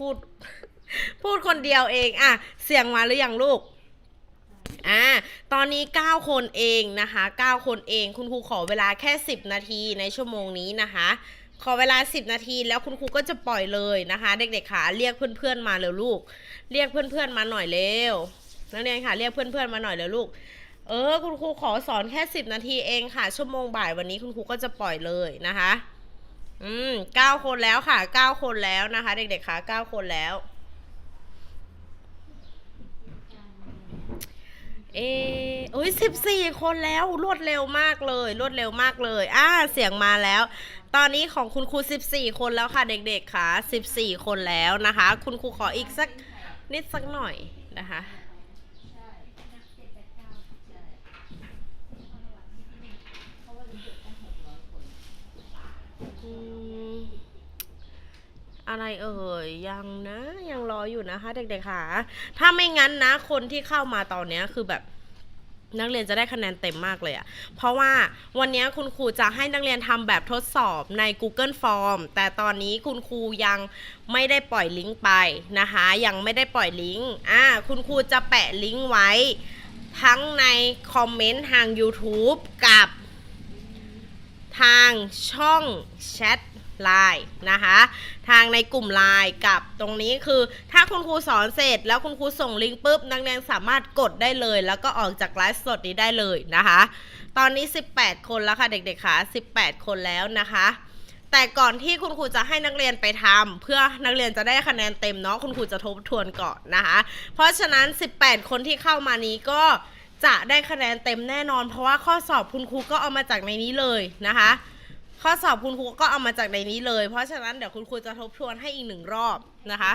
พูด พูดคนเดียวเองอะเสียงมาหรือยังลูกอ่าตอนนี้ 9 คนเองนะคะ 9 คนเอง คุณครูขอเวลาแค่ 10 นาทีในชั่วโมงนี้นะคะ ขอเวลา 10 นาทีแล้วคุณครูก็จะปล่อยเลยนะคะ เด็กๆค่ะเรียกเพื่อนๆมาเร็วลูก เรียกเพื่อนๆมาหน่อยเร็วนักเรียนค่ะเรียกเพื่อนๆมาหน่อยเร็วลูกเออคุณครูขอสอนแค่ 10 นาทีเองค่ะ ชั่วโมงบ่ายวันนี้คุณครูก็จะปล่อยเลยนะคะ อืมเก้าคนแล้วค่ะเก้าคนแล้วนะคะ เด็กๆค่ะเก้าคนแล้วเออโอ้ยสิบสี่คนแล้วรวดเร็วมากเลย รวดเร็วมากเลย อ่าเสียงมาแล้ว ตอนนี้ของคุณครูสิบสี่คนแล้วค่ะ เด็กๆค่ะสิบสี่คนแล้วนะคะ คุณครูขออีกสักนิดสักหน่อยนะคะ อืม อะไรเอ่ยยังนะ ยังรออยู่นะคะ เด็กๆค่ะ ถ้าไม่งั้นนะ คนที่เข้ามาตอนเนี้ยคือแบบนักเรียนจะได้คะแนนเต็มมากเลยอะเพราะว่าวันนี้คุณครูจะให้นักเรียนทำแบบทดสอบใน Google Form แต่ตอนนี้คุณครูยังไม่ได้ปล่อยลิงก์ไปนะคะ ยังไม่ได้ปล่อยลิงก์ อ่า คุณครูจะแปะลิงก์ไว้ ทั้งในคอมเมนต์ทาง YouTube กับทางช่องแชท ไลน์นะคะ ทางในกลุ่มไลน์กับตรงนี้คือ ถ้าคุณครูสอนเสร็จ แล้วคุณครูส่งลิงก์ปุ๊บนักเรียนสามารถกดได้เลย แล้วก็ออกจากไลฟ์สดนี้ได้เลยนะคะ ตอนนี้ 18 คนแล้วค่ะเด็กๆค่ะ18 คนแล้วนะคะแต่ก่อนที่คุณครูจะให้นักเรียนไปทำเพื่อนักเรียนจะได้คะแนนเต็มเนาะคุณครูจะทบทวนก่อนนะคะ เพราะฉะนั้น 18 คนที่เข้ามานี้ก็จะได้คะแนนเต็มแน่นอน เพราะว่าข้อสอบคุณครูก็เอามาจากในนี้เลยนะคะ ข้อสอบคุณครูก็เอามาจากในนี้เลย เพราะฉะนั้นเดี๋ยวคุณครูจะทบทวนให้อีกหนึ่งรอบนะคะ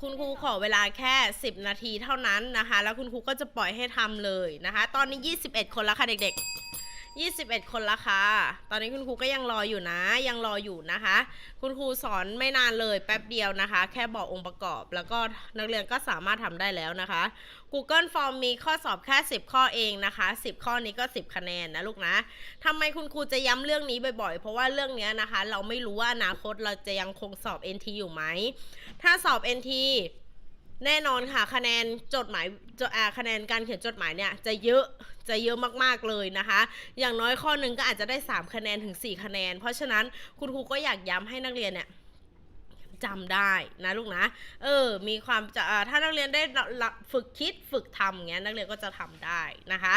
คุณครูขอเวลาแค่ 10 นาทีเท่านั้นนะคะ แล้วคุณครูก็จะปล่อยให้ทำเลยนะคะ ตอนนี้ 21 คนแล้วค่ะเด็กๆ 21 คนละค่ะ ตอนนี้คุณครูก็ยังรออยู่นะ ยังรออยู่นะคะ คุณครูสอนไม่นานเลยแป๊บเดียวนะคะ แค่บอกองค์ประกอบ แล้วก็นักเรียนก็สามารถทำได้แล้วนะคะ Google Form มีข้อสอบแค่ 10 ข้อเองนะคะ 10 ข้อนี้ก็ 10 คะแนนนะลูกนะทำไมคุณครูจะย้ำเรื่องนี้บ่อยๆ เพราะว่าเรื่องเนี้ยนะคะ เราไม่รู้ว่าอนาคตเราจะยังคงสอบ NT อยู่ไหม ถ้าสอบ NT แน่นอนค่ะ คะแนนจดหมายจอ่าคะแนนการเขียนจดหมายเนี่ยจะเยอะจะเยอะมากๆเลยนะคะ อย่างน้อยข้อหนึ่งก็อาจจะได้ 3 คะแนนถึง 4 คะแนน เพราะฉะนั้นคุณครูก็อยากย้ำให้นักเรียนเนี่ย จำได้นะลูกนะ เออ มีความจะถ้านักเรียนได้ฝึกคิดฝึกทำอย่างเงี้ยนักเรียนก็จะทำได้นะคะ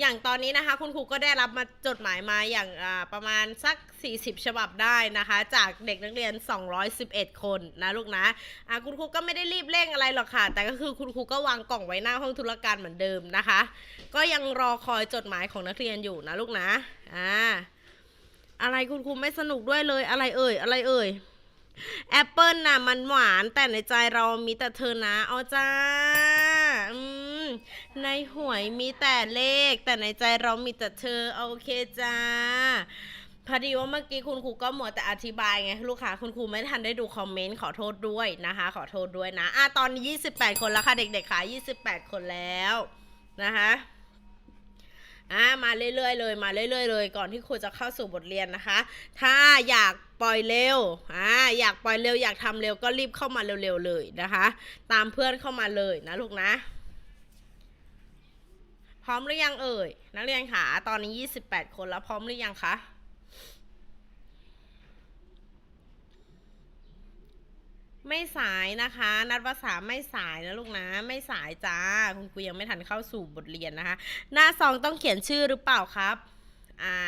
อย่างตอนนี้นะคะคุณครูก็ได้รับมาจดหมายมาอย่างประมาณสัก 40 ฉบับได้นะคะ จากเด็กนักเรียน 211 คนนะลูกนะอ่าคุณครูก็ไม่ได้รีบเร่งอะไรหรอกค่ะ แต่ก็คือคุณครูก็วางกล่องไว้หน้าห้องธุรการเหมือนเดิมนะคะ ก็ยังรอคอยจดหมายของนักเรียนอยู่นะลูกนะอ่าอะไรคุณครูไม่สนุกด้วยเลยอะไรเอ่ยอะไรเอ่ย แอปเปิลน่ะมันหวานแต่ในใจเรามีแต่เธอนะเอาจ้าอืมในหวยมีแต่เลข แต่ในใจเรามีแต่เธอโอเคจ้าพอดีว่าเมื่อกี้คุณครูก็หมดแต่อธิบายไงลูกค้าคุณครูไม่ทันได้ดูคอมเมนต์ขอโทษด้วยนะคะ ขอโทษด้วยนะอะตอนนี้ 28 คนแล้วค่ะเด็กๆค่ะ28 คนแล้วนะคะ อ่ามาเรื่อยๆเลยมาเรื่อยๆเลยก่อนที่ครูจะเข้าสู่บทเรียนนะคะ ถ้าอยากปล่อยเร็วอ่าอยากปล่อยเร็วอยากทำเร็วก็รีบเข้ามาเร็วๆเลยนะคะ ตามเพื่อนเข้ามาเลยนะลูกนะ พร้อมหรือยังเอ่ยนักเรียนค่ะตอนนี้ 28 คนแล้วพร้อมหรือยังคะ ไม่สายนะคะ นัดภาษาไม่สายนะลูกนะไม่สายจ้า คุณครูยังไม่ทันเข้าสู่บทเรียนนะคะ หน้าซองต้องเขียนชื่อหรือเปล่าครับ อ่า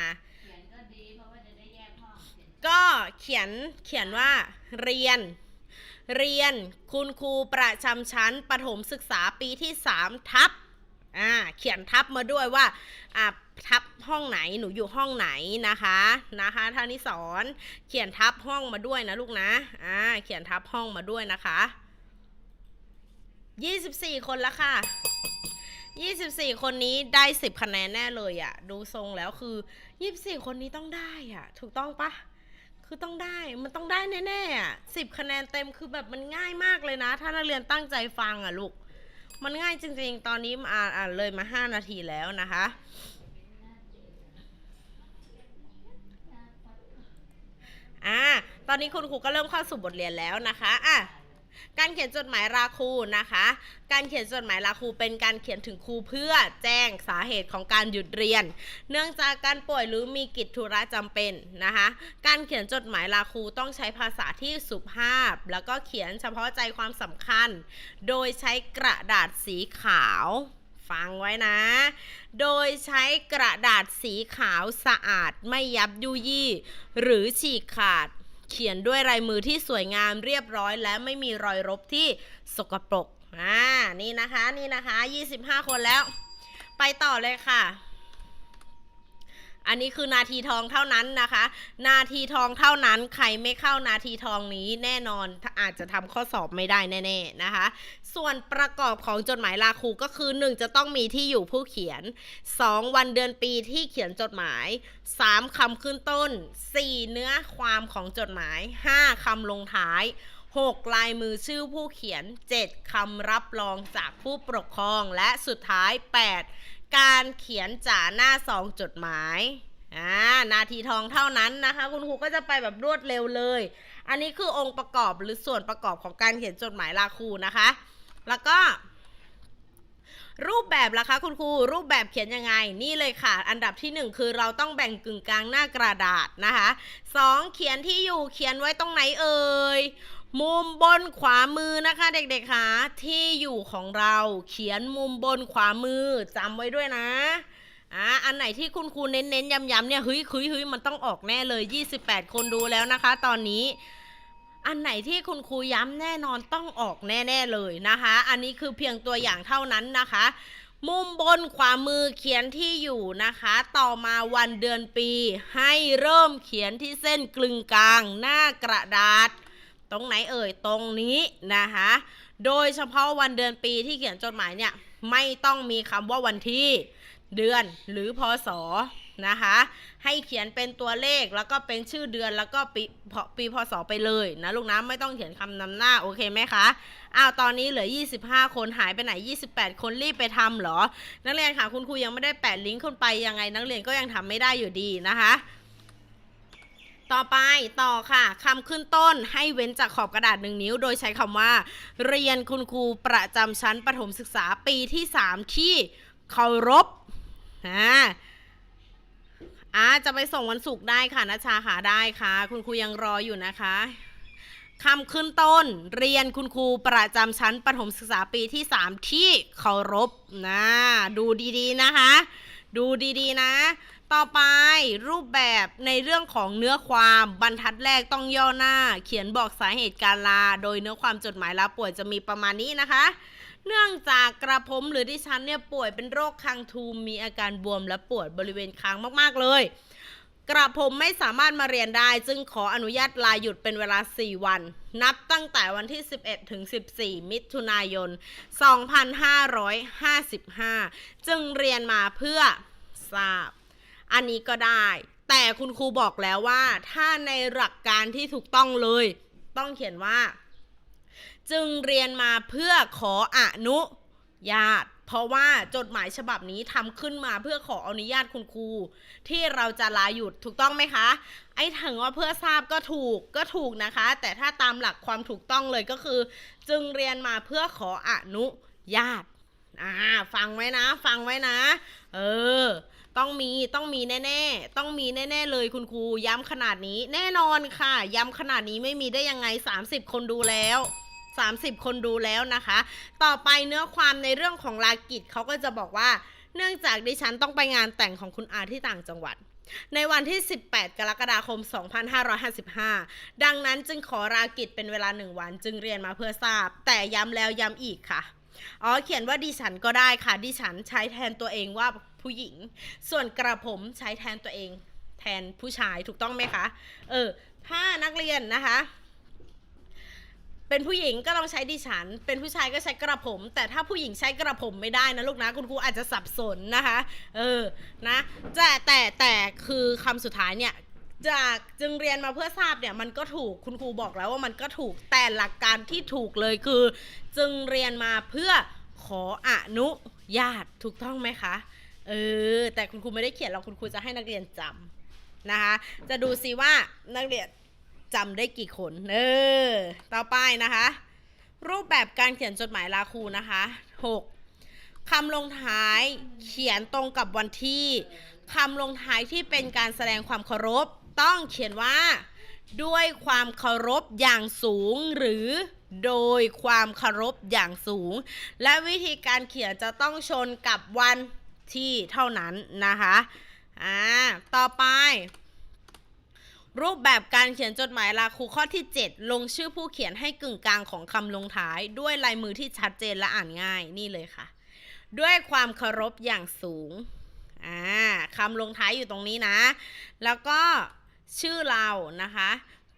เขียนก็เขียนก็เขียนเขียนว่าเรียน เรียนคุณครูประจำชั้นประถมศึกษาปีที่ 3 ทับ อ่าเขียนทับมาด้วยว่าอ่าทับห้องไหนหนูอยู่ห้องไหนนะคะนะคะท่านที่สอนเขียนทับห้องมาด้วยนะลูกนะอ่าเขียนทับห้องมาด้วยนะคะ24คนล้วค่ะ24คนนี้ได้10คะแนนแน่เลยอะ่ะดูทรงแล้วคือ24คนนี้ต้องได้อะถูกต้องปะคือต้องได้ มันต้องได้แน่ๆอะสิบคะแนนเต็มคือแบบมันง่ายมากเลยนะ ถ้านักเรียนตั้งใจฟังอะลูก มันง่ายจริงๆ ตอนนี้อ่านอ่านเลยมาห้านาทีแล้วนะคะ อ่าตอนอนนี้คุณครูก็เริ่มเข้าสู่บทเรียนแล้วนะคะ อะ การเขียนจดหมายลาครูนะคะ การเขียนจดหมายลาครูเป็นการเขียนถึงครูเพื่อแจ้งสาเหตุของการหยุดเรียน เนื่องจากการป่วยหรือมีกิจธุระจำเป็นนะคะ การเขียนจดหมายลาครูต้องใช้ภาษาที่สุภาพ แล้วก็เขียนเฉพาะใจความสำคัญ โดยใช้กระดาษสีขาวฟังไว้นะ โดยใช้กระดาษสีขาวสะอาดไม่ยับยุยี่ หรือฉีกขาด เขียนด้วยลายมือที่สวยงามเรียบร้อย และไม่มีรอยรบที่สกปรกอ่านี่นะคะนี่นะคะ 25 คนแล้ว ไปต่อเลยค่ะ อันนี้คือนาทีทองเท่านั้นนะคะ นาทีทองเท่านั้นใครไม่เข้านาทีทองนี้แน่นอนอาจจะทำข้อสอบไม่ได้แน่ๆนะคะ ส่วนประกอบของจดหมายลาครูก็คือ 1 จะต้องมีที่อยู่ผู้เขียน 2 วันเดือนปีที่เขียนจดหมาย 3คำขึ้นต้น 4 เนื้อความของจดหมาย 5คำลงท้าย 6 ลายมือชื่อผู้เขียน 7คำรับรองจากผู้ปกครองและสุดท้าย 8 การเขียนจ่าหน้าซองจดหมายอ่านาทีทองเท่านั้นนะคะ คุณครูก็จะไปแบบรวดเร็วเลย อันนี้คือองค์ประกอบหรือส่วนประกอบของการเขียนจดหมายลาครูนะคะ แล้วก็ รูปแบบล่ะคะคุณครูรูปแบบเขียนยังไง นี่เลยค่ะ อันดับที่หนึ่งคือเราต้องแบ่งกึ่งกลางหน้ากระดาษนะคะสองเขียนที่อยู่เขียนไว้ตรงไหนเอ่ย มุมบนขวามือนะคะเด็กๆคะที่อยู่ของเราเขียนมุมบนขวามือจำไว้ด้วยนะอ่าอันไหนที่คุณครูเน้นๆย้ำๆเนี่ยเฮ้ยเฮ้ยเฮ้ยมันต้องออกแน่เลย 28 คนดูแล้วนะคะ ตอนนี้ อันไหนที่คุณครูย้ำแน่นอนต้องออกแน่ๆเลยนะคะ อันนี้คือเพียงตัวอย่างเท่านั้นนะคะ มุมบนขวามือเขียนที่อยู่นะคะ ต่อมาวันเดือนปี ให้เริ่มเขียนที่เส้นกลึงกลางหน้ากระดาษ ตรงไหนเอ่ยตรงนี้นะคะ โดยเฉพาะวันเดือนปีที่เขียนจดหมายเนี่ยไม่ต้องมีคำว่าวันที่เดือนหรือพศนะคะ ให้เขียนเป็นตัวเลขแล้วก็เป็นชื่อเดือนแล้วก็ปีพปีพศไปเลยนะลูกนะไม่ต้องเขียนคำนำหน้าโอเคไหมคะอ้าวตอนนี้เหลือ 25 คนหายไปไหน 28 คนรีบไปทำเหรอ นักเรียนค่ะคุณครูยังไม่ได้แปะลิงก์ขึ้นไปยังไงนักเรียนก็ยังทำไม่ได้อยู่ดีนะคะ ต่อไปต่อค่ะคำขึ้นต้นให้เว้นจากขอบกระดาษหนึ่งนิ้ว โดยใช้คำว่า เรียนคุณครูประจำชั้นประถมศึกษาปีที่ 3 ที่เคารพอ่าอ่าจะไปส่งวันศุกร์ได้ค่ะนัชชาค่ะได้ค่ะ คุณครูยังรออยู่นะคะคำขึ้นต้นเรียนคุณครูประจำชั้นประถมศึกษาปีที่ 3 ที่เคารพนะดูดีๆนะคะ ดูดีๆนะ ต่อไปรูปแบบในเรื่องของเนื้อความบรรทัดแรกต้องย่อหน้า เขียนบอกสาเหตุการลา โดยเนื้อความจดหมายลาป่วยจะมีประมาณนี้นะคะ เนื่องจากกระผมหรือดิฉันเนี่ยป่วยเป็นโรคคางทูมมีอาการบวมและปวดบริเวณคางมากๆเลย กระผมไม่สามารถมาเรียนได้ จึงขออนุญาตลาหยุดเป็นเวลา 4 วัน นับตั้งแต่วันที่ 11 ถึง 14 มิถุนายน 2555 จึงเรียนมาเพื่อทราบ อันนี้ก็ได้ แต่คุณครูบอกแล้วว่า ถ้าในหลักการที่ถูกต้องเลย ต้องเขียนว่า จึงเรียนมาเพื่อขออนุญาต เพราะว่าจดหมายฉบับนี้ทำขึ้นมาเพื่อขออนุญาตคุณครู ที่เราจะลาหยุดถูกต้องไหมคะ ไอ้ถึงว่าเพื่อทราบก็ถูกก็ถูกนะคะ แต่ถ้าตามหลักความถูกต้องเลยก็คือ จึงเรียนมาเพื่อขออนุญาตอ่าฟังไว้นะ ฟังไว้นะ เออ ต้องมีต้องมีแน่ๆ ต้องมีแน่ ๆ เลยคุณครูย้ำขนาดนี้ แน่นอนค่ะ ย้ำขนาดนี้ไม่มีได้ยังไง 30 คนดูแล้ว 30 คนดูแล้วนะคะ ต่อไปเนื้อความในเรื่องของลากิจเขาก็จะบอกว่า เนื่องจากดิฉันต้องไปงานแต่งของคุณอาที่ต่างจังหวัด ในวันที่ 18 กรกฎาคม 2555 ดังนั้นจึงขอลากิจเป็นเวลาหนึ่งวัน จึงเรียนมาเพื่อทราบ แต่ย้ำแล้วย้ำอีกค่ะ อ๋อเขียนว่าดิฉันก็ได้ค่ะ ดิฉันใช้แทนตัวเองว่าผู้หญิง ส่วนกระผมใช้แทนตัวเอง แทนผู้ชายถูกต้องไหมคะ เออ ถ้านักเรียนนะคะ เป็นผู้หญิงก็ต้องใช้ดิฉัน เป็นผู้ชายก็ใช้กระผม แต่ถ้าผู้หญิงใช้กระผมไม่ได้นะลูกนะคุณครูอาจจะสับสนนะคะ เออ นะแต่แต่แต่คือคำสุดท้ายเนี่ย จากจึงเรียนมาเพื่อทราบเนี่ยมันก็ถูกคุณครูบอกแล้วว่ามันก็ถูกแต่หลักการที่ถูกเลยคือ จึงเรียนมาเพื่อขออนุญาตถูกต้องไหมคะเออแต่คุณครูไม่ได้เขียนหรอกคุณครูจะให้นักเรียนจำนะคะ จะดูซิว่านักเรียนจำได้กี่คนเออต่อไปนะคะ รูปแบบการเขียนจดหมายลาครูนะคะ 6. คำลงท้ายเขียนตรงกับวันที่คำลงท้ายที่เป็นการแสดงความเคารพ ต้องเขียนว่า ด้วยความเคารพอย่างสูงหรือโดยความเคารพอย่างสูง และวิธีการเขียนจะต้องชนกับวันที่เท่านั้นนะคะอ่าต่อไป รูปแบบการเขียนจดหมายลาครูข้อที่ 7 ลงชื่อผู้เขียนให้กึ่งกลางของคำลงท้าย ด้วยลายมือที่ชัดเจนและอ่านง่ายนี่เลยค่ะ ด้วยความเคารพอย่างสูงอ่าคำลงท้ายอยู่ตรงนี้นะ แล้วก็ ชื่อเรานะคะ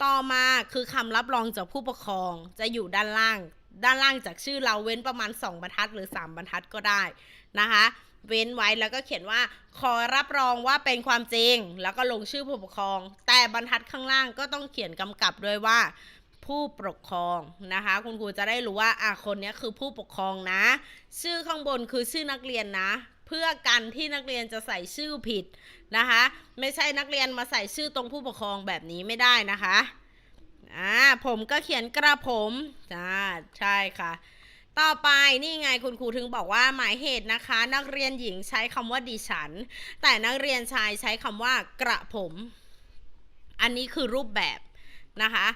ต่อมาคือคำรับรองจากผู้ปกครองจะอยู่ด้านล่าง ด้านล่างจากชื่อเราเว้นประมาณ 2 บรรทัดหรือ 3 บรรทัดก็ได้นะคะ เว้นไว้แล้วก็เขียนว่า ขอรับรองว่าเป็นความจริง แล้วก็ลงชื่อผู้ปกครอง แต่บรรทัดข้างล่างก็ต้องเขียนกำกับด้วยว่าผู้ปกครองนะคะ คุณครูจะได้รู้ว่าอะคนนี้คือผู้ปกครองนะ ชื่อข้างบนคือชื่อนักเรียนนะ เพื่อกันที่นักเรียนจะใส่ชื่อผิดนะคะ ไม่ใช่นักเรียนมาใส่ชื่อตรงผู้ปกครองแบบนี้ไม่ได้นะคะอ่าผมก็เขียนกระผมอ่าใช่ค่ะ ต่อไปนี่ไงคุณครูถึงบอกว่าหมายเหตุนะคะ นักเรียนหญิงใช้คำว่าดิฉัน แต่นักเรียนชายใช้คำว่ากระผม อันนี้คือรูปแบบ นะคะ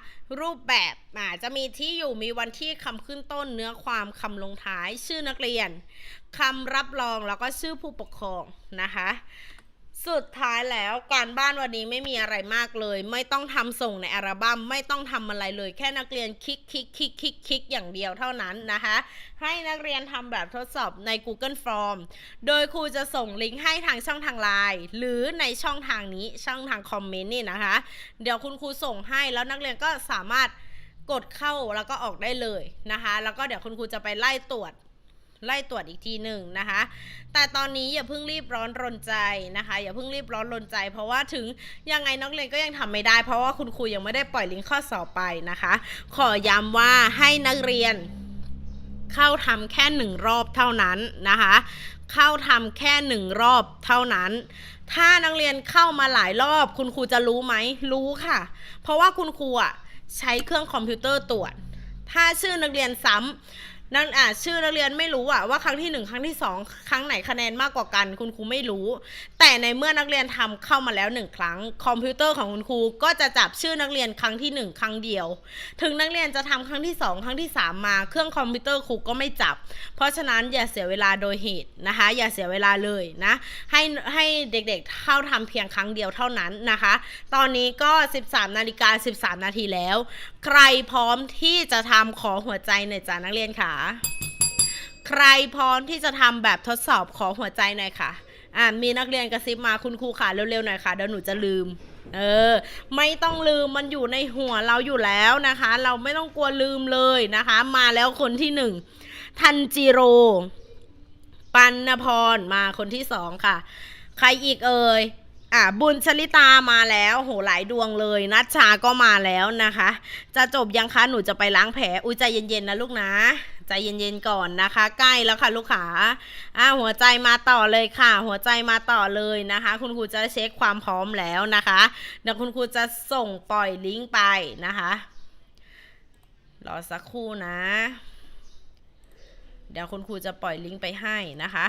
รูปแบบอ่าจะมีที่อยู่มีวันที่คำขึ้นต้นเนื้อความคำลงท้าย ชื่อนักเรียนคำรับรองแล้วก็ชื่อผู้ปกครองนะคะ สุดท้ายแล้วการบ้านวันนี้ไม่มีอะไรมากเลย ไม่ต้องทำส่งในอัลบั้มไม่ต้องทำอะไรเลย แค่นักเรียนคลิกคลิกคลิกคลิกคลิกอย่างเดียวเท่านั้นนะคะ ให้นักเรียนทำแบบทดสอบใน Google Form โดยครูจะส่งลิงก์ให้ทางช่องทางไลน์หรือในช่องทางนี้ช่องทางคอมเมนต์นี่นะคะ เดี๋ยวคุณครูส่งให้แล้วนักเรียนก็สามารถกดเข้าแล้วก็ออกได้เลยนะคะ แล้วก็เดี๋ยวคุณครูจะไปไล่ตรวจ ไล่ตรวจอีกทีหนึ่งนะคะ แต่ตอนนี้อย่าเพิ่งรีบร้อนรนใจนะคะ อย่าเพิ่งรีบร้อนรนใจ เพราะว่าถึงยังไงนักเรียนก็ยังทำไม่ได้ เพราะว่าคุณครูยังไม่ได้ปล่อยลิงก์ข้อสอบไปนะคะ ขอย้ำว่าให้นักเรียนเข้าทำแค่หนึ่งรอบเท่านั้นนะคะ เข้าทำแค่หนึ่งรอบเท่านั้น ถ้านักเรียนเข้ามาหลายรอบ คุณครูจะรู้ไหมรู้ค่ะ เพราะว่าคุณครูอะใช้เครื่องคอมพิวเตอร์ตรวจ ถ้าชื่อนักเรียนซ้ำ นั่นอะชื่อนักเรียนไม่รู้อะว่าครั้งที่หนึ่งครั้งที่สองครั้งไหนคะแนนมากกว่ากัน คุณครูไม่รู้ แต่ในเมื่อนักเรียนทำเข้ามาแล้วหนึ่งครั้ง คอมพิวเตอร์ของคุณครูก็จะจับชื่อนักเรียนครั้งที่หนึ่งครั้งเดียว ถึงนักเรียนจะทำครั้งที่สองครั้งที่สามมาเครื่องคอมพิวเตอร์ครูก็ไม่จับ เพราะฉะนั้นอย่าเสียเวลาโดยเหตุนะคะ อย่าเสียเวลาเลยนะให้ให้เด็กๆเข้าทำเพียงครั้งเดียวเท่านั้นนะคะ ตอนนี้ก็ 13นาฬิกา13 นาทีแล้ว ใครพร้อมที่จะทำขอหัวใจหน่อยจ้านักเรียนค่ะ ใครพร้อมที่จะทำแบบทดสอบขอหัวใจหน่อยค่ะ อ่ามีนักเรียนกระซิบมาคุณครูค่ะเร็วๆหน่อยค่ะเดี๋ยวหนูจะลืม เออ ไม่ต้องลืมมันอยู่ในหัวเราอยู่แล้วนะคะ เราไม่ต้องกลัวลืมเลยนะคะ มาแล้วคนที่หนึ่งทันจิโร ปันนพรมาคนที่สองค่ะ ใครอีกเอ่ย อะบุญชลิตามาแล้ว โหหลายดวงเลยนัชชาก็มาแล้วนะคะ จะจบยังคะหนูจะไปล้างแผลอุ้ยใจเย็นๆนะลูกนะใจเย็นๆก่อนนะคะ ใกล้แล้วค่ะลูกขาอะหัวใจมาต่อเลยค่ะ หัวใจมาต่อเลยนะคะ คุณครูจะเช็คความพร้อมแล้วนะคะเดี๋ยวคุณครูจะส่งปล่อยลิงก์ไปนะคะรอสักครู่นะ เดี๋ยวคุณครูจะปล่อยลิงก์ไปให้นะคะ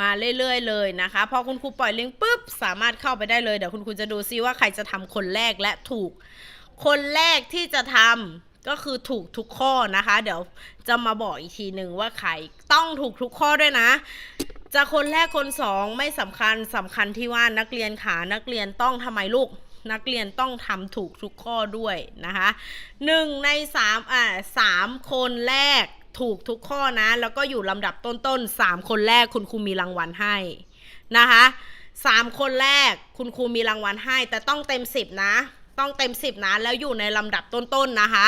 มาเรื่อยๆเลยนะคะ พอคุณครูปล่อยลิงก์ปุ๊บสามารถเข้าไปได้เลย เดี๋ยวคุณครูจะดูซิว่าใครจะทำคนแรกและถูก คนแรกที่จะทำก็คือถูกทุกข้อนะคะ เดี๋ยวจะมาบอกอีกทีหนึ่งว่าใครต้องถูกทุกข้อด้วยนะ จะคนแรกคนสองไม่สำคัญสำคัญที่ว่านักเรียนขานักเรียนต้องทำไมลูกนักเรียนต้องทำถูกทุกข้อด้วยนะคะหนึ่งในสามอ่าสามคนแรก ถูกทุกข้อนะ แล้วก็อยู่ลำดับต้นๆสามคนแรกคุณครูมีรางวัลให้นะคะสามคนแรกคุณครูมีรางวัลให้ แต่ต้องเต็มสิบนะ ต้องเต็มสิบนะแล้วอยู่ในลำดับต้นๆนะคะ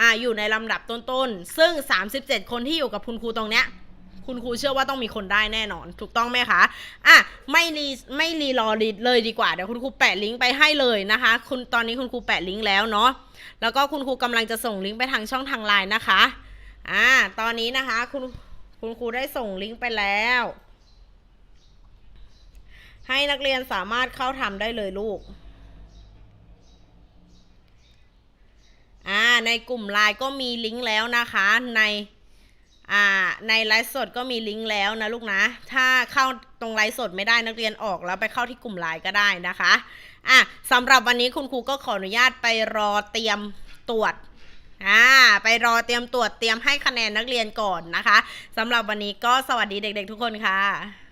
อ่าอยู่ในลำดับต้นๆซึ่ง 37 คนที่อยู่กับคุณครูตรงเนี้ยคุณครูเชื่อว่าต้องมีคนได้แน่นอน ถูกต้องไหมคะ อะ ไม่รีไม่รีรอรีเลยดีกว่า เดี๋ยวคุณครูแปะลิงก์ไปให้เลยนะคะ คุณตอนนี้คุณครูแปะลิงก์แล้วเนาะ แล้วก็คุณครูกำลังจะส่งลิงก์ไปทางช่องทางไลน์นะคะ อ่า ตอนนี้นะคะ คุณคุณครูได้ส่งลิงก์ไปแล้ว ให้นักเรียนสามารถเข้าทำได้เลยลูก อ่า ในกลุ่มไลน์ก็มีลิงก์แล้วนะคะ ใน อ่า ในไลฟ์สดก็มีลิงก์แล้วนะลูกนะ ถ้าเข้าตรงไลฟ์สดไม่ได้นักเรียนออกแล้วไปเข้าที่กลุ่มไลน์ก็ได้นะคะ อะสำหรับวันนี้คุณครูก็ขออนุญาตไปรอเตรียมตรวจ อ่าไปรอเตรียมตรวจเตรียมให้คะแนนนักเรียนก่อนนะคะสำหรับวันนี้ก็สวัสดีเด็กๆทุกคนค่ะ